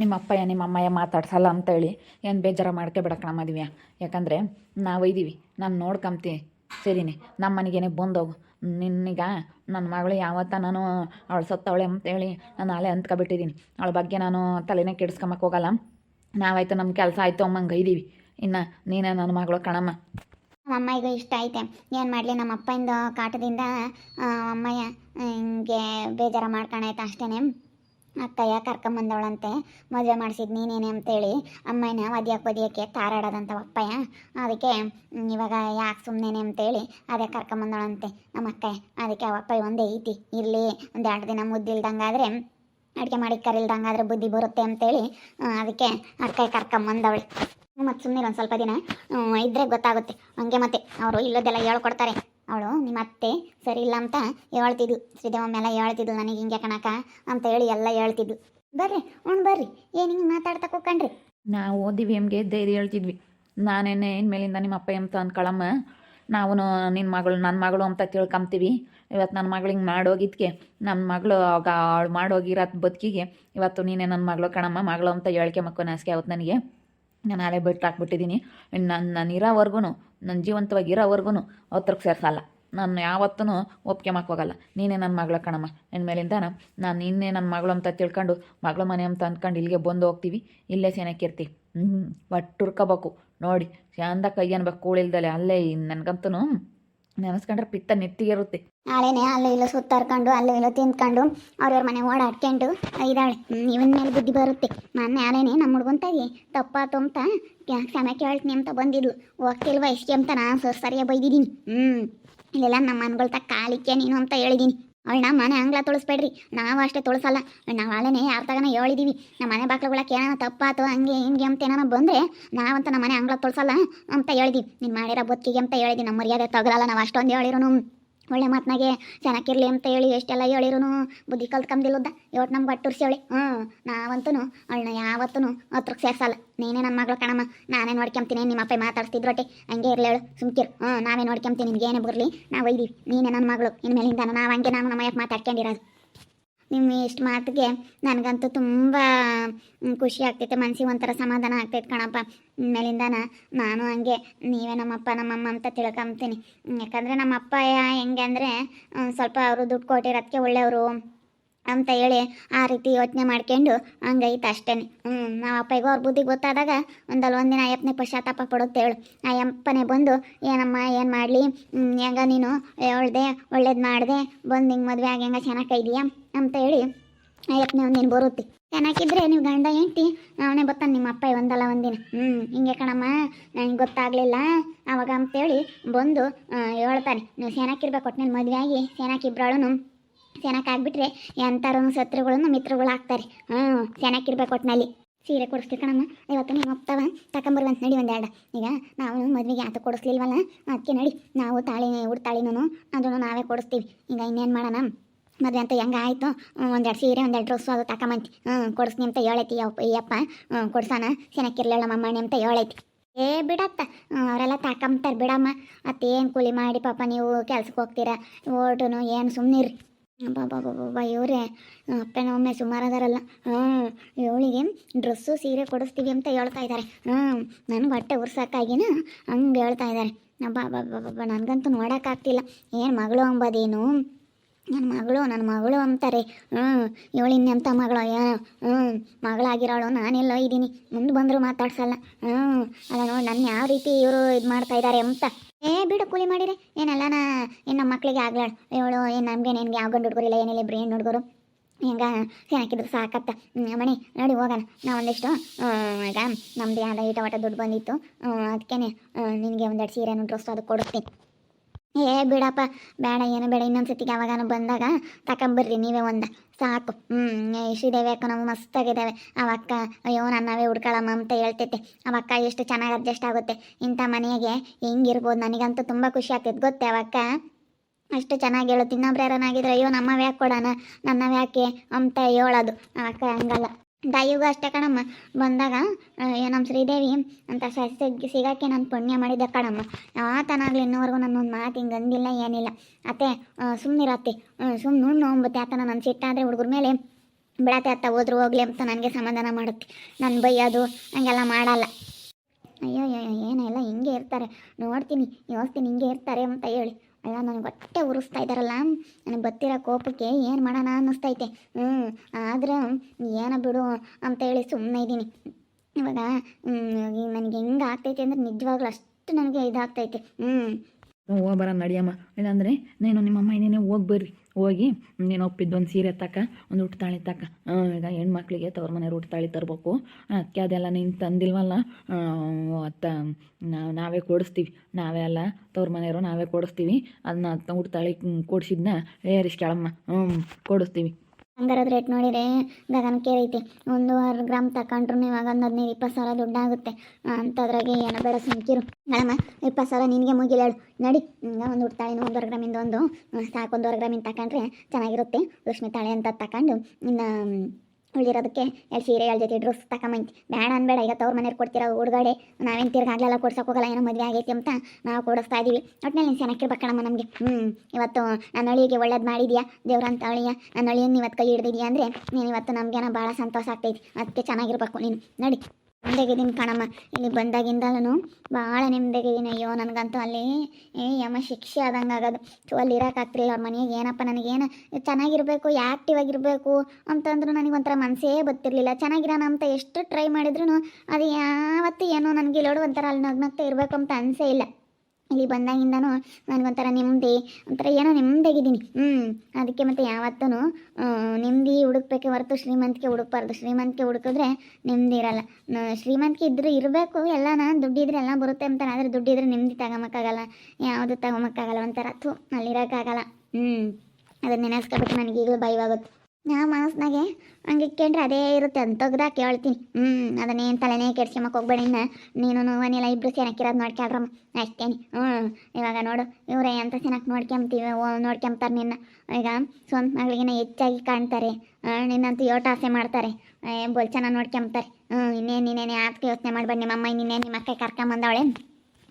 ನಿಮ್ಮ ಅಪ್ಪಯ್ಯ ನಿಮ್ಮ ಅಮ್ಮಯ್ಯ ಮಾತಾಡ್ಸಲ್ಲ ಅಂತೇಳಿ ಏನು ಬೇಜಾರ ಬಿಡಕ್ಕೆ ಕಣ ಮದುವೆ ಯಾಕಂದರೆ ನಾವು ಇದ್ದೀವಿ ನಾನು ನೋಡ್ಕೊಂತೀನಿ ಸರಿನೇ. ನಮ್ಮ ಮನೆಗೇನೆ ಬಂದೋಗು. ನಿನ್ನೀಗ ನನ್ನ ಮಗಳು ಯಾವತ್ತ ನಾನು ಅವಳು ಸತ್ತವಳೆ ಅಂತೇಳಿ ನಾನು ಅಲೆ ಅಂದ್ಕೊಬಿಟ್ಟಿದ್ದೀನಿ ಅವಳ ಬಗ್ಗೆ ನಾನು ತಲೆನೇ ಕೆಡಿಸ್ಕೊಂಬಕ್ಕೆ ಹೋಗಲ್ಲ. ನಾವಾಯ್ತು ನಮ್ಮ ಕೆಲಸ ಆಯಿತು, ಅಮ್ಮಂಗೆ ಇದ್ದೀವಿ ಇನ್ನು ನೀನೇ ನನ್ನ ಮಗಳು ಕಣಮ್ಮ. ನಮ್ಮ ಈಗ ಇಷ್ಟ ಐತೆ. ಏನು ಮಾಡಲಿ? ನಮ್ಮ ಅಪ್ಪಂದು ಕಾಟದಿಂದ ಅಮ್ಮಯ್ಯ, ಹಿಂಗೆ ಬೇಜಾರು ಮಾಡ್ಕೊಳೈತೆ ಅಷ್ಟೇ ಅಕ್ಕಯ್ಯ ಕರ್ಕೊಂಬಂದವಳಂತೆ ಮದುವೆ ಮಾಡಿಸಿದ್ ನೀನೇನೆ ಅಂತೇಳಿ ಅಮ್ಮನ ಒದ್ಯಕ್ಕೆ ಒದ್ಯಕ್ಕೆ ತಾರಾಡೋದಂತ ಅಪ್ಪಯ್ಯ. ಅದಕ್ಕೆ ಇವಾಗ ಯಾಕೆ ಸುಮ್ಮನೆ ಅಂತೇಳಿ ಅದೇ ಕರ್ಕೊಂಬಂದವಳಂತೆ ನಮ್ಮ ಅಕ್ಕಯ್ಯ. ಅದಕ್ಕೆ ಅವಪ್ಪಯ್ಯ ಒಂದೇ ಐತಿ. ಇರಲಿ ಒಂದು ಎರಡು ದಿನ ಮುದ್ದಿಲ್ದಂಗಾದ್ರೆ, ಅಡುಗೆ ಮಾಡಿ ಕರಿಲ್ದಂಗಾದ್ರೆ ಬುದ್ಧಿ ಬರುತ್ತೆ ಅಂತೇಳಿ ಅದಕ್ಕೆ ಅಕ್ಕಯ್ಯ ಕರ್ಕೊಂಬಂದವಳು. ಮತ್ತು ಸುಮ್ಮನೆ ಒಂದು ಸ್ವಲ್ಪ ದಿನ. ಇದ್ರೆ ಗೊತ್ತಾಗುತ್ತೆ. ಹಂಗೆ ಮತ್ತೆ, ಅವರು ಇಲ್ಲದೆಲ್ಲ ಹೇಳ್ಕೊಡ್ತಾರೆ. ಅವಳು, ನಿಮ್ಮ ಅತ್ತೆ ಸರಿ ಇಲ್ಲ ಅಂತ ಶ್ರೀದೇವ ಮೇಲೆ ಹೇಳ್ತಿದ್ಲು ನನಗೆ ಹಿಂಗೆ ಕಣಕ ಅಂತ ಹೇಳಿ ಎಲ್ಲ ಹೇಳ್ತಿದ್ಳು ಬರ್ರಿ ಹ್ಞೂ ಬರ್ರಿ. ಏನು ಹಿಂಗೆ ಮಾತಾಡ್ತಾ ಕೂಕಂಡ್ರಿ ನಾವು ಓದಿವಿ ಹೆಮ್ಗೆ ಧೈರ್ಯ ಹೇಳ್ತಿದ್ವಿ. ನಾನೇನೆ ಇನ್ಮೇಲಿಂದ ನಿಮ್ಮ ಅಪ್ಪ ಅಂತ ಅಂದ್ಕೊಳಮ್ಮ. ನಾವು ನಿನ್ನ ಮಗಳು, ನನ್ನ ಮಗಳು ಅಂತ ತಿಳ್ಕೊಂತೀವಿ ಇವತ್ತು ನನ್ನ ಮಗಳು ಹಿಂಗೆ ಮಾಡೋಗಿದ್ಕೆ, ನನ್ನ ಮಗಳು ಆಗ ಅವಳು ಮಾಡೋಗಿರೋ ಬದುಕಿಗೆ, ಇವತ್ತು ನೀನೇ ನನ್ನ ಮಗಳು ಕಣಮ್ಮ, ಮಗಳು ಅಂತ ಹೇಳ್ಕೆ ಮಕ್ಕಳು ನಾಸಿಕೆ ಆಗುತ್ತೆ ನನಗೆ. ನಾನು ಹಳೆ ಬಿಟ್ಟು ಹಾಕ್ಬಿಟ್ಟಿದ್ದೀನಿ ನನ್ನ ನಾನು ಇರೋವರೆಗೂ ನನ್ನ ಜೀವಂತವಾಗಿ ಇರೋವರೆಗೂ ಹತ್ರಕ್ಕೆ ಸೇರ್ಸಲ್ಲ. ನಾನು ಯಾವತ್ತೂ ಒಪ್ಪಿಗೆ ಹೋಗಲ್ಲ ನೀನೇ ನನ್ನ ಮಗಳ ಕಣಮ್ಮ. ಇನ್ಮೇಲಿಂದ ನಾನು ನಿನ್ನೆ ನನ್ನ ಮಗಳು ಅಂತ ತಿಳ್ಕೊಂಡು, ಮಗಳ ಮನೆ ಅಂತ ಅಂದ್ಕೊಂಡು ಇಲ್ಲಿಗೆ ಬಂದು ಹೋಗ್ತೀವಿ. ಇಲ್ಲೇ ಸೇನಕ್ಕಿರ್ತೀವಿ ಹ್ಞೂ ಒಟ್ಟು ಹುರ್ಕೋಬೇಕು ನೋಡಿ, ಚಂದ ಕೈ ಅನ್ಬೇಕು ಕೂಳಿಲ್ದಲೆ ಅಲ್ಲೇ ನನಗಂತೂ ನೆನೆಸ್ಕೊಂಡ್ರೆ ಪಿತ್ತ ನೆತ್ತಿಗಿರುತ್ತೆ ನಾಳೆನೆ ಅಲ್ಲೂ ಇಲ್ಲೋ ಸುತ್ತಾರ್ಕೊಂಡು ಅಲ್ಲೂ ಇಲ್ಲೋ ತಿಂದ್ಕೊಂಡು, ಅವ್ರವ್ರ ಮನೆ ಓಡಾಡ್ಕೊಂಡು ಇದ್ದಾಳೆ ಇವನ ಮೇಲೆ ಬುದ್ಧಿ ಬರುತ್ತೆ. ಮೊನ್ನೆ ಆಲೇನೆ ನಮ್ಮ ಹುಡ್ಗಂತಾಗಿ ತಪ್ಪಾ ಕ್ಯಾ- ಕ್ಷಮೆ ಕೇಳ್ತೀನಿ ಅಂತ ಬಂದಿದ್ಲು. ಹೋಗ್ತಿಲ್ವ ಇಷ್ಟೇ ಅಂತ ನಾನು ಸರಿಯಾಗಿ ಬೈದಿದ್ದೀನಿ. ಹ್ಞೂ ಇಲ್ಲೆಲ್ಲ ನಮ್ಮ ಮನ್ಗಳ ತಕ್ಕ ಕಾಲಿಕ್ಕೆ ನೀನು ಅಂತ ಹೇಳಿದ್ದೀನಿ ಅವಳನ್ನ ಮನೆ ಅಂಗ್ಲ ತೊಳಸ್ಬೇಡ್ರಿ. ನಾವು ಅಷ್ಟೇ ತೊಳಸಲ್ಲ. ನಾವು ಅಲ್ಲೇ ಯಾರ ತಗನ ಹೇಳಿದೀವಿ. ನಮ್ಮ ಮನೆ ಬಾಕ್ಲುಗಳಕ್ಕೆ ಏನಾನ ತಪ್ಪಾತು, ಹಂಗೆ ಹಿಂಗೆ ಅಂತ ಏನಾನ ಬಂದರೆ ನಾವಂತ ನಮ್ಮ ಮನೆ ಅಂಗ್ಲ ತೊಳಸಲ್ಲ ಅಂತ ಹೇಳಿದ್ವಿ. ನೀನು ಮಾಡಿರೋ ಬದುಕಿಗೆ ಅಂತ ಹೇಳಿದ್ವಿ. ನಮ್ಮ ಮರ್ಯಾದೆ ತಗಲಲ್ಲ ನಾವು ಅಷ್ಟೊಂದು ಹೇಳಿರೋನು. ಒಳ್ಳೆ ಮಾತನಾಗೆ ಚೆನ್ನಾಗಿರ್ಲಿ ಅಂತ ಹೇಳಿ ಎಷ್ಟೆಲ್ಲ ಹೇಳಿರೋನು, ಬುದ್ಧಿ ಕಲ್ತ್ಕೊಂದಿಲ್ಲದ ಇವತ್ತು ನಮ್ಗೆ ಬಟ್ಟುರ್ಸಿ ಹೇಳಿ. ಹ್ಞೂ ನಾವಂತೂ ಅವಳನ್ನ ಯಾವತ್ತೂ ಹತ್ರಕ್ಕೆ ಸೇರ್ಸಲ್ಲ. ನೀನೇ ನನ್ನ ಮಗಳು ಕಣಮ್ಮ. ನಾನೇ ನೋಡ್ಕೊಂತೀನಿ ನಿಮ್ಮ ಅಪ್ಪ ಮಾತಾಡ್ತಿದ್ರೊಟ್ಟೆ ಹಂಗೆ ಇರಲಿ ಹೇಳು ಸುಮ್ಕಿರು ಹ್ಞೂ, ನಾವೇ ನೋಡ್ಕೊಂತೀನಿ ನಿಮ್ಗೆ ಏನೇ ಬರಲಿ. ನಾವು ಒಯ್ದೀವಿ. ನೀನೇ ನನ್ನ ಮಗಳು. ಇನ್ಮೇಲಿಂದ ನಾವು ಹಂಗೆ ನಾನು ನಮ್ಮ ಮಾತಾಡ್ಕೊಂಡಿರೋದು ನಿಮ್ಮ ಇಷ್ಟು ಮಾತಿಗೆ ನನಗಂತೂ ತುಂಬ ಖುಷಿ ಆಗ್ತೈತೆ. ಮನಸ್ಸಿಗೆ ಒಂಥರ ಸಮಾಧಾನ ಆಗ್ತೈತೆ ಕಣಪ್ಪ. ಇನ್ಮೇಲಿಂದ ನಾನು ಹಂಗೆ ನೀವೇ ನಮ್ಮಪ್ಪ, ನಮ್ಮಮ್ಮ ಅಂತ ತಿಳ್ಕೊಂತೀನಿ. ಯಾಕಂದರೆ ನಮ್ಮಪ್ಪ ಹೆಂಗೆ ಅಂದರೆ ಸ್ವಲ್ಪ ಅವರು ದುಡ್ಡು ಕೊಟ್ಟಿರೋದಕ್ಕೆ ಒಳ್ಳೆಯವರು. ಅಂತ ಹೇಳಿ ಆ ರೀತಿ ಯೋಚನೆ ಮಾಡ್ಕೊಂಡು ಹಂಗೈತೆ ಅಷ್ಟೇ ಹ್ಞೂ ನಾವು ಅಪ್ಪಗೂ ಅವ್ರ ಬುದ್ಧಿ ಗೊತ್ತಾದಾಗ ಒಂದಲ್ಲ ಒಂದಿನ ಅಯ್ಯಪ್ಪನೇ ಪಶ್ಚಾತ್ತಾಪ ಪಡುತ್ತೆ ಹೇಳು. ಆ ಅಪ್ಪನೇ ಬಂದು, ಏನಮ್ಮ, ಏನು ಮಾಡಲಿ? ಹೆಂಗ ನೀನು? ಹೇಳ್ದೆ ಒಳ್ಳೇದು ಮಾಡಿದೆ. ಬಂದು ಹಿಂಗೆ ಮದುವೆ ಆಗಿ ಹೆಂಗ ಚೆನ್ನಾಗಿದೆಯಾ ಅಂತ ಹೇಳಿ ಅಯ್ಯಪ್ಪನೇ ಒಂದಿನ ಬರುತ್ತೆ. ಚೆನ್ನಾಗಿದ್ರೆ ನೀವು ಗಂಡ ಹೆಂಡ್ತಿ ಅವನೇ ಬರ್ತಾನೆ ನಿಮ್ಮ ಅಪ್ಪ ಒಂದಲ್ಲ ಒಂದಿನ ಹ್ಞೂ ಹಿಂಗೆ ಕಣಮ್ಮ ನನಗೆ ಗೊತ್ತಾಗಲಿಲ್ಲ. ಅವಾಗ ಅಂತೇಳಿ ಬಂದು ಹೇಳ್ತಾನೆ, ನೀವು ಸೆನಾಕಿರ್ಬೇಕು ಒಟ್ಟಿನಲ್ಲಿ ಮದುವೆ ಆಗಿ ಚೆನ್ನಾಗಿಬ್ರಾಳು ಚೆನ್ನಾಗಾಗ್ಬಿಟ್ರೆ ಎಂಥರೂ ಶತ್ರುಗಳನ್ನು ಮಿತ್ರಗಳು ಆಗ್ತಾರೆ ಹ್ಞೂ ಚೆನ್ನಾಗಿರ್ಬೇಕು ಒಟ್ಟಿನಲ್ಲಿ ಸೀರೆ ಕೊಡಿಸ್ತೀವಿ ಕಣಮ್ಮ. ಇವತ್ತು ನೀವು ಒಪ್ತಾವ? ತಗೊಂಬರ್ವಂತ ನಡಿ ಒಂದೆರಡು. ಈಗ ನಾವು ಮದುವೆಗೆ ಆತ ಕೊಡಿಸ್ಲಿಲ್ವಲ್ಲ? ಅದಕ್ಕೆ ನಡಿ. ನಾವು ತಾಳಿ ಉಡ್ತಾಳಿನೂ ಅದನ್ನು ನಾವೇ ಕೊಡಿಸ್ತೀವಿ. ಈಗ ಇನ್ನೇನು ಮಾಡೋಣ? ಮದುವೆ ಅಂತ ಹೆಂಗೆ ಆಯಿತು? ಒಂದೆರಡು ಸೀರೆ, ಒಂದೆರಡು ಡ್ರೆಸ್ಸು ಅದು ತಗೊಂಬಂತಿ ಹ್ಞೂ ಕೊಡಿಸ್ನಿ ಅಂತ ಹೇಳೈತಿ ಯಪ್ಪ ಅಯ್ಯಪ್ಪ ಹ್ಞೂ ಕೊಡ್ಸೋಣ. ಚೆನ್ನಾಗಿರ್ಲಿಲ್ಲ ಮಮ್ಮಣ್ಣಿ ಅಂತ ಹೇಳೈತಿ. ಏ, ಬಿಡತ್ತ. ಅವರೆಲ್ಲ ತಕೊಂಬ್ತಾರೆ. ಬಿಡಮ್ಮ, ಅತ್ತೇನು ಕೂಲಿ ಮಾಡಿ ಪಾಪ ನೀವು ಕೆಲ್ಸಕ್ಕೆ ಹೋಗ್ತೀರಾ? ಓಟುನು ಏನು ಸುಮ್ಮನಿರಿ ಬಾಬಾ ಇವರೇ. ಅಪ್ಪನ ಒಮ್ಮೆ ಸುಮಾರು ಅದಾರಲ್ಲ. ಹ್ಞೂ ಇವಳಿಗೆ ಡ್ರೆಸ್ಸು ಸೀರೆ ಕೊಡಿಸ್ತೀವಿ ಅಂತ ಹೇಳ್ತಾ ಇದ್ದಾರೆ ಹ್ಞೂ ನನಗೆ ಹೊಟ್ಟೆ ಉರ್ಸಕ್ಕಾಗಿನ ಹಂಗೆ ಹೇಳ್ತಾ ಇದ್ದಾರೆ ಬಾಬಾ ಬಾಬಾ ನನಗಂತೂ ನೋಡೋಕ್ಕಾಗ್ತಿಲ್ಲ ಏನು ಮಗಳು ಅಂಬೋದೇನು? ನನ್ನ ಮಗಳು ನನ್ನ ಮಗಳು ಅಂತಾರೆ. ಹ್ಞೂ ಇವಳಿನ್ನೆಂಥ ಮಗಳು ಏನೋ ಹ್ಞೂ ಮಗಳಾಗಿರೋಳು, ನಾನೆಲ್ಲೋ ಇದ್ದೀನಿ ಮುಂದೆ ಬಂದರೂ ಮಾತಾಡ್ಸಲ್ಲ. ಹ್ಞೂ ಅಲ್ಲ ನೋಡಿ ನನ್ನ ಯಾವ ರೀತಿ ಇವರು ಇದು ಮಾಡ್ತಾ ಇದ್ದಾರೆ ಅಂತ. ಏ, ಬಿಡು, ಕೂಲಿ ಮಾಡಿರಿ. ಏನಲ್ಲ, ನಾ ಮಕ್ಕಳಿಗೆ ಆಗ್ಲಾಡ್ ಇವಳು ಏನು ನಮಗೆ ನಿನ್ಗೆ ಯಾವ ಗಂಡು ಹುಡುಗರಿಲ್ಲ, ಏನಿಲ್ಲ ಇಬ್ಬರು ಏನು ಹುಡುಗರು. ಹಿಂಗೆ ಹಾಕಿದ್ರು ಸಾಕತ್ತ. ಮಣಿ, ನೋಡಿ ಹೋಗೋಣ. ನಾ ಒಂದಿಷ್ಟು ಈಗ ನಮ್ದು ಯಾವ್ದು ಈಟ ಒಟ ದುಡ್ಡು ಬಂದಿತ್ತು. ಅದಕ್ಕೆ ನಿನಗೆ ಒಂದೆರಡು ಸೀರೆನು ಡ್ರೆಸ್ ಅದು ಕೊಡಿಸ್ತೀನಿ ಏ, ಬಿಡಪ್ಪ. ಬೇಡ, ಏನು ಬೇಡ. ಇನ್ನೊಂದ್ಸತಿಗೆ ಅವಾಗನ ಬಂದಾಗ ತಕೊಂಬರ್ರಿ, ನೀವೇ ಒಂದು. ಸಾಕು. ಹ್ಞೂ ಶ್ರೀದೇವಿ ಅಕ್ಕ ನಾವು ಮಸ್ತಾಗಿದ್ದಾವೆ. ಅವಕ್ಕ ಅಯ್ಯೋ ನನ್ನವೇ ಹುಡ್ಕೊಳಮ್ಮ ಅಂತ ಹೇಳ್ತೈತೆ. ಅವಕ್ಕ ಎಷ್ಟು ಚೆನ್ನಾಗಿ ಅಡ್ಜಸ್ಟ್ ಆಗುತ್ತೆ. ಇಂಥ ಮನೆಗೆ ಹೆಂಗಿರ್ಬೋದು? ನನಗಂತೂ ತುಂಬ ಖುಷಿ ಆಗ್ತೈತೆ. ಗೊತ್ತೇ ಅವಕ್ಕ ಅಷ್ಟು ಚೆನ್ನಾಗಿ ಹೇಳುತ್ತೆ. ಇನ್ನೊಬ್ರು ಯಾರನ್ನಾಗಿದ್ರೆ, ಅಯ್ಯೋ ನಮ್ಮ ಯಾಕೆ ಕೊಡೋಣ? ನನ್ನವ್ಯಾಕೆ ಅಂತ ಹೇಳೋದು. ಅವಕ್ಕ ಹಂಗಲ್ಲ. ದೈವಗೂ ಅಷ್ಟೇ ಕಣಮ್ಮ. ಬಂದಾಗ ನಮ್ಮ ಶ್ರೀದೇವಿ ಅಂತ ಸಸಿ ಸಿಗೋಕ್ಕೆ ನಾನು ಪುಣ್ಯ ಮಾಡಿದ್ದೆ ಕಣಮ್ಮ. ಆತನಾಗ್ಲಿ ಇನ್ನೋವರೆಗೂ ನನ್ನ ಒಂದು ಮಾತು ಹಿಂಗೆ ಅಂದಿಲ್ಲ, ಏನಿಲ್ಲ. ಅತ್ತೆ ಸುಮ್ಮನಿರತ್ತೆ ಸುಮ್ಮನೆ ನುಣ್ಣು ಆತನ ನನ್ನ ಸಿಟ್ಟಾದರೆ ಹುಡುಗರ ಮೇಲೆ ಬಿಡತ್ತೆ ಅತ್ತ ಹೋದ್ರು, ಹೋಗ್ಲಿ ಅಂತ ನನಗೆ ಸಮಾಧಾನ ಮಾಡುತ್ತೆ. ನನ್ನ ಬೈಯೋದು ಹಂಗೆಲ್ಲ ಮಾಡಲ್ಲ. ಅಯ್ಯೋ ಅಯ್ಯೋ ಏನೆಲ್ಲ ಹಿಂಗೆ ಇರ್ತಾರೆ. ನೋಡ್ತೀನಿ ಯೋಚ್ತೀನಿ ಹಿಂಗೆ ಇರ್ತಾರೆ ಅಂತ ಹೇಳಿ. ಅಲ್ಲ ನನಗೆ ಹೊಟ್ಟೆ ಉರಿಸ್ತಾ ಇದ್ದಾರಲ್ಲ ನನಗೆ ಬತ್ತಿರೋ ಕೋಪಕ್ಕೆ ಏನು ಮಾಡೋಣ ಅನ್ನಿಸ್ತೈತೆ. ಹ್ಞೂ ಆದ್ರೆ ಏನ ಬಿಡು ಅಂತ ಹೇಳಿ ಸುಮ್ಮನೆ ಇದ್ದೀನಿ. ಇವಾಗ ನನಗೆ ಹೆಂಗೆ ಆಗ್ತೈತೆ ಅಂದ್ರೆ ನಿಜವಾಗ್ಲೂ ಅಷ್ಟು ನನಗೆ ಇದಾಗ್ತೈತೆ. ಹ್ಞೂ ಹೋಗ್ಬರ ನಡಿಯಮ್ಮ ಇಲ್ಲಾಂದರೆ, ನೀನು ನಿಮ್ಮಮ್ಮ ಇನ್ನೇನೆ ಹೋಗಿ ಬರ್ರಿ. ಹೋಗಿ ನೀನು ಒಪ್ಪಿದ್ದು ಒಂದು ಸೀರೆ ತಕ್ಕ ಒಂದು ತಕ್ಕ ಹಾಂ, ಈಗ ಹೆಣ್ಮಕ್ಳಿಗೆ ತವ್ರ ಮನೆಯವ್ರು ಉಟ್ಟು ತಾಳಿ ತರಬೇಕು. ಅದಕ್ಕೆ ಅದೆಲ್ಲ ನೀನು ತಂದಿಲ್ವಲ್ಲ ಅತ್ತ ನಾವು ನಾವೇ ಕೊಡಿಸ್ತೀವಿ. ನಾವೇ ಅಲ್ಲ ತವ್ರ ಮನೆಯವರು ನಾವೇ ಕೊಡಿಸ್ತೀವಿ. ಅದನ್ನ ಉಟ್ತಾಳೆ ಕೊಡಿಸಿದ್ನ ಏರಿಸ್ಕೇಳಮ್ಮ ಹ್ಞೂ ಕೊಡಿಸ್ತೀವಿ. ಬಂಗಾರದ ರೇಟ್ ನೋಡಿದ್ರೆ ಗಗನಕ್ಕೆ ಐತಿ. ಒಂದು ಆರು ಗ್ರಾಮ್ ತಗೊಂಡ್ರು ಇವಾಗ ಒಂದು ಹದಿನೈದು, ಇಪ್ಪತ್ತು ಸಾವಿರ ದುಡ್ಡಾಗುತ್ತೆ ಅಂಥದ್ರಾಗೆ ಏನೋ ಬೇಡ ಸುಮ್ಕಿರು. ಮೇಡಮ್ಮ ಇಪ್ಪತ್ತು ಸಾವಿರ ನಿನಗೆ ಮುಗಿಲೇಳು ಹೇಳು. ನಡಿ ಒಂದು ಉಡ್ತಾಳಿನ ಒಂದೂವರೆ ಗ್ರಾಮಿಂದ ಒಂದು ಸಾಕು, ಒಂದೂವರೆ ಗ್ರಾಮಿಂದ ತಗೊಂಡ್ರೆ ಚೆನ್ನಾಗಿರುತ್ತೆ. ಲಕ್ಷ್ಮಿ ತಾಳೆ ಅಂತ ತಗೊಂಡು ಇನ್ನು ಉಳಿದಿರೋದಕ್ಕೆ ಎರಡು ಸೀರೆ ಎರಡು ಜೊತೆ ಡ್ರೆಸ್ ತಗೊಂಬಂತಿ ಬೇಡ ಅನ್ಬೇಡ, ಈಗ ತವ್ರ ಮನೆಯವ್ರು ಕೊಡ್ತಿರೋ ಹುಡುಗಡೆ ನಾವೇನು ತಿರ್ಗಾಗ್ಲೆಲ್ಲ ಕೊಡ್ಸೋಕೆ ಹೋಗಲ್ಲ, ಏನೋ ಮದುವೆ ಆಗೈತಿ ಅಂತ ನಾವು ಕೊಡಿಸ್ತಾ ಇದ್ದೀವಿ ಒಟ್ಟಿನಲ್ಲಿ ನೀನು ಚೆನ್ನಾಗಿರ್ಬೇಕಣಮ್ಮ ನಮಗೆ. ಹ್ಞೂ ಇವತ್ತು ನನ್ನ ಅಳಿಗೆ ಒಳ್ಳೇದು ಮಾಡಿದ್ಯಾ? ದೇವ್ರಂತ ಅಳಿಯ ನನ್ನ ಅಳಿಯನ್ನು ಇವತ್ತು ಕೈ ಹಿಡ್ದಿದ್ಯಾ ಅಂದರೆ ನೀನು ಇವತ್ತು ನಮಗೇನೋ ಭಾಳ ಸಂತೋಷ ಆಗ್ತೈತಿ. ಅದಕ್ಕೆ ಚೆನ್ನಾಗಿರ್ಬೇಕು ನೀನು. ನಡಿ. ನೆಮ್ಮದಿಗಿದ್ದೀನಿ ಕಣಮ್ಮ. ಇಲ್ಲಿ ಬಂದಾಗಿಂದಲೂ ಭಾಳ ನೆಮ್ಮದಿಗಿದ್ದೀನಿ ಅಯ್ಯೋ, ನನಗಂತೂ ಅಲ್ಲಿ, ಏ ಯಮ ಶಿಕ್ಷೆ ಆದಂಗೆ ಆಗೋದು. ಸೊ ಅಲ್ಲಿ ಇರೋಕ್ಕಾಗ್ತಿಲ್ಲ ಅವ್ರ ಮನೆಗೆ ಏನಪ್ಪ ನನಗೇನು? ಚೆನ್ನಾಗಿರಬೇಕು ಆ್ಯಕ್ಟಿವ್ ಆಗಿರಬೇಕು ಅಂತಂದ್ರೂ ನನಗೆ ಒಂಥರ ಮನಸ್ಸೇ ಗೊತ್ತಿರಲಿಲ್ಲ ಚೆನ್ನಾಗಿರೋಣ ಅಂತ ಎಷ್ಟು ಟ್ರೈ ಮಾಡಿದ್ರು ಅದು ಯಾವತ್ತೂ ಏನೋ ನನಗೆ ಇಲ್ಲೋಡು ಒಂಥರ ಅಲ್ಲಿ ನಗ್ನಗ್ತಾ ಇರಬೇಕು ಅಂತ ಅನಿಸೇ ಇಲ್ಲ. ಇಲ್ಲಿ ಬಂದಾಗಿಂದನೂ ನನಗೊಂಥರ ನೆಮ್ಮದಿ, ಒಂಥರ ಏನೋ ನೆಮ್ಮದಿಯಾಗಿದ್ದೀನಿ. ಹ್ಞೂ ಅದಕ್ಕೆ ಮತ್ತೆ ಯಾವತ್ತೂ ನೆಮ್ಮದಿ ಹುಡುಕ್ಬೇಕೆ ಹೊರತು ಶ್ರೀಮಂತಿಕೆ ಹುಡುಕ್ಬಾರ್ದು. ಶ್ರೀಮಂತಿಕೆ ಹುಡುಕಿದ್ರೆ ನೆಮ್ಮದಿ ಇರಲ್ಲ. ಶ್ರೀಮಂತಿಕೆ ಇದ್ರೂ ಇರಬೇಕು, ಎಲ್ಲನ ದುಡ್ಡಿದ್ರೆ ಎಲ್ಲ ಬರುತ್ತೆ ಅಂತಾರೆ, ಆದರೆ ದುಡ್ಡಿದ್ರೆ ನೆಮ್ಮದಿ ತಗೊಂಬಕ್ಕಾಗಲ್ಲ ಯಾವುದು ತಗೊಂಬಕ್ಕಾಗಲ್ಲ ಒಂಥರ ಥೂ, ಅಲ್ಲಿರೋಕ್ಕಾಗಲ್ಲ. ಹ್ಞೂ ಅದನ್ನ ನೆನೆಸ್ಕೊಬೇಕು ನನಗೆ ಈಗಲೂ ಭಯವಾಗುತ್ತೆ ನಾ ಮನಸ್ನಾಗೆ ಹಂಗೆ ಇಟ್ಕೊಂಡ್ರೆ ಅದೇ ಇರುತ್ತೆ ಅಂತ ಅಂತಗ್ದ ಕೇಳ್ತೀನಿ ಹ್ಞೂ ಅದನ್ನೇನು ತಲೆನೇ ಕೆಡ್ಸ್ಕೊಂಬಕ್ಕೆ ಹೋಗ್ಬೇಡ ಇನ್ನು. ನೀನು ನೋವನಿಲ್ಲ ಇಬ್ಬರು ಚೆನ್ನಾಗಿರೋದು ನೋಡ್ಕೊಳ್ರಮ್ಮ ಅಷ್ಟೇನೆ ಹ್ಞೂ ಇವಾಗ ನೋಡು, ಇವರೇ ಎಂಥ ಚೆನ್ನಾಗಿ ನೋಡ್ಕೊಂತೀವಿ ನೋಡ್ಕೊಂತಾರೆ ನಿನ್ನ. ಈಗ ಸ್ವಂತ ಮಗಳಿಗಿನ ಹೆಚ್ಚಾಗಿ ಕಾಣ್ತಾರೆ. ನಿನ್ನಂತೂ ಯೋಟ ಆಸೆ ಮಾಡ್ತಾರೆ. ಬೋಲ್ ಚೆನ್ನಾಗಿ ನೋಡ್ಕೊಂತಾರೆ ಹ್ಞೂ ಇನ್ನೇನು ನೀನೇನೇ ಆತ್ಕೆ ಯೋಚನೆ ಮಾಡ್ಬೇಡಿ ನಿಮ್ಮ ಅಮ್ಮ ಇನ್ನೇನು ನಿಮ್ಮ ಅಕ್ಕ ಕರ್ಕೊಂಬಂದವಳೆ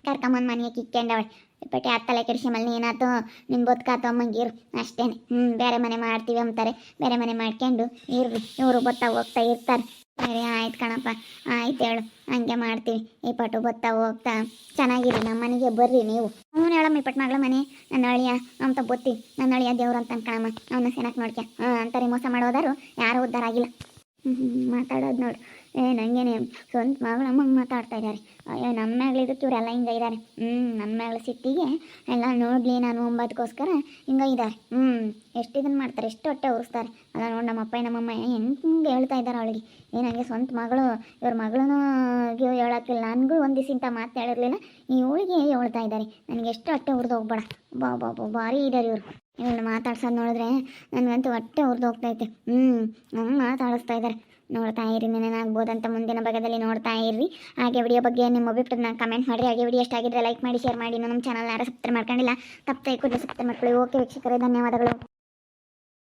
ಕರ್ಕೊಂಬಂದು ಮನೆಗೆ ಕಿಕ್ಕೊಂಡವಳೆ ಪಟ್ಟಿ ತಲೆ ಕೆಡಿಸಿ ನೀನಾತು ನಿನ್ನ ಬದುಕಾತು ಅಮ್ಮಂಗಿರು ಅಷ್ಟೇನೆ. ಹ್ಞೂ ಬೇರೆ ಮನೆ ಮಾಡ್ತೀವಿ ಅಂತಾರೆ. ಬೇರೆ ಮನೆ ಮಾಡ್ಕೊಂಡು ಇರ್ರಿ ಇವರು ಬತ್ತಾ ಹೋಗ್ತಾ ಇರ್ತಾರೆ. ಸರಿ, ಆಯ್ತು ಕಣಪ್ಪ. ಆಯ್ತು ಹೇಳು. ಹಂಗೆ ಮಾಡ್ತೀವಿ. ಈ ಪಟ್ಟು ಬತ್ತಾ ಹೋಗ್ತಾ. ಚೆನ್ನಾಗಿರಿ, ನಮ್ಮ ಮನೆಗೆ ಬರ್ರಿ ನೀವು. ಅವನು ಹೇಳಮ್ಮ, ಈ ಪಟ್ಟು ಮಗಳ ಮನೆ, ನನ್ನ ಅಳಿಯ ಅಂತ ಬತ್ತಿ ನನ್ನ ಅಳಿಯ ದೇವ್ರು ಅಂತ ಅನ್ಕಣಮ್ಮ. ಅವನ್ನ ಸೆನಕ್ ನೋಡ್ಕೆ ಅಂತಾರೆ. ಮೋಸ ಮಾಡೋದಾರು ಯಾರೂ ಉದ್ದಾರ ಆಗಿಲ್ಲ ಹ್ಞೂ ಮಾತಾಡೋದು ನೋಡು. ಏ, ನಂಗೇನೆ ಸ್ವಂತ ಮಗಳು ಅಮ್ಮಂಗೆ ಮಾತಾಡ್ತಾ ಇದ್ದಾರೆ ಅಯ್ಯೋ ನಮ್ಮ ಮ್ಯಾಗ್ಲಿದ್ದಕ್ಕೆ ಇವರೆಲ್ಲ ಹಿಂಗೆ ಇದ್ದಾರೆ ಹ್ಞೂ ನಮ್ಮ ಮಗಳ ಸಿಟ್ಟಿಗೆ ಎಲ್ಲ ನೋಡಲಿ ನಾನು ಒಂಬತ್ತಕ್ಕೋಸ್ಕರ ಹಿಂಗೆ ಇದ್ದಾರೆ ಹ್ಞೂ ಎಷ್ಟು ಇದನ್ನು ಮಾಡ್ತಾರೆ, ಎಷ್ಟು ಹೊಟ್ಟೆ ಉರಿಸ್ತಾರೆ. ಅಲ್ಲ ನೋಡಿ ನಮ್ಮ ಅಪ್ಪ ನಮ್ಮಮ್ಮ ಹೆಂಗೆ ಹೇಳ್ತಾ ಇದ್ದಾರೆ ಅವಳಿಗೆ. ಏ, ನಂಗೆ ಸ್ವಂತ ಮಗಳು, ಇವ್ರ ಮಗಳೂ ಹೇಳೋಕ್ಕಿಲ್ಲ. ನನಗೂ ಒಂದು ಇಂಥ ಮಾತು ಹೇಳಿರಲಿಲ್ಲ ಇವಳಿಗೆ ಹೇಳ್ತಾ ಇದ್ದಾರೆ ನನಗೆ ಎಷ್ಟು ಹೊಟ್ಟೆ ಉರಿದು ಹೋಗ್ಬೇಡ. ಬಾ ಬಾ ಬಾ, ಭಾರಿ ಇದ್ದಾರೆ ಇವರು. ಇವಳನ್ನ ಮಾತಾಡ್ಸೋದು ನೋಡಿದ್ರೆ ನನಗಂತೂ ಹೊಟ್ಟೆ ಉರಿದು ಹೋಗ್ತೈತೆ. ಹ್ಞೂ ನಂಗೆ ಮಾತಾಡಿಸ್ತಾ ಇದ್ದಾರೆ ನೋಡ್ತಾ ಇರಿ ನೆನಾಗ್ಬೋದಂತ ಮುಂದಿನ ಭಾಗದಲ್ಲಿ ನೋಡ್ತಾ ಇರ್ರಿ ಹಾಗೆ ವಿಡಿಯೋ ಬಗ್ಗೆ ನಿಮ್ಮ ಅಭಿಪ್ರಾಯನ ಕಮೆಂಟ್ ಮಾಡಿರಿ ಹಾಗೆ ವಿಡಿಯೋ ಇಷ್ಟ ಆಗಿದ್ರೆ ಲೈಕ್ ಮಾಡಿ ಶೇರ್ ಮಾಡಿ. ನಮ್ಮ ಚಾನಲ್ ಯಾರು ಸಬ್ಸ್ಕ್ರೈಬ್ ಮಾಡ್ಕೊಂಡಿಲ್ಲ, ತಪ್ಪದೆ ಕೂಡ ಸಬ್ಸ್ಕ್ರೈಬ್ ಮಾಡ್ಕೊಳ್ಳಿ. ಓಕೆ ವೀಕ್ಷಕರೇ, ಧನ್ಯವಾದಗಳು.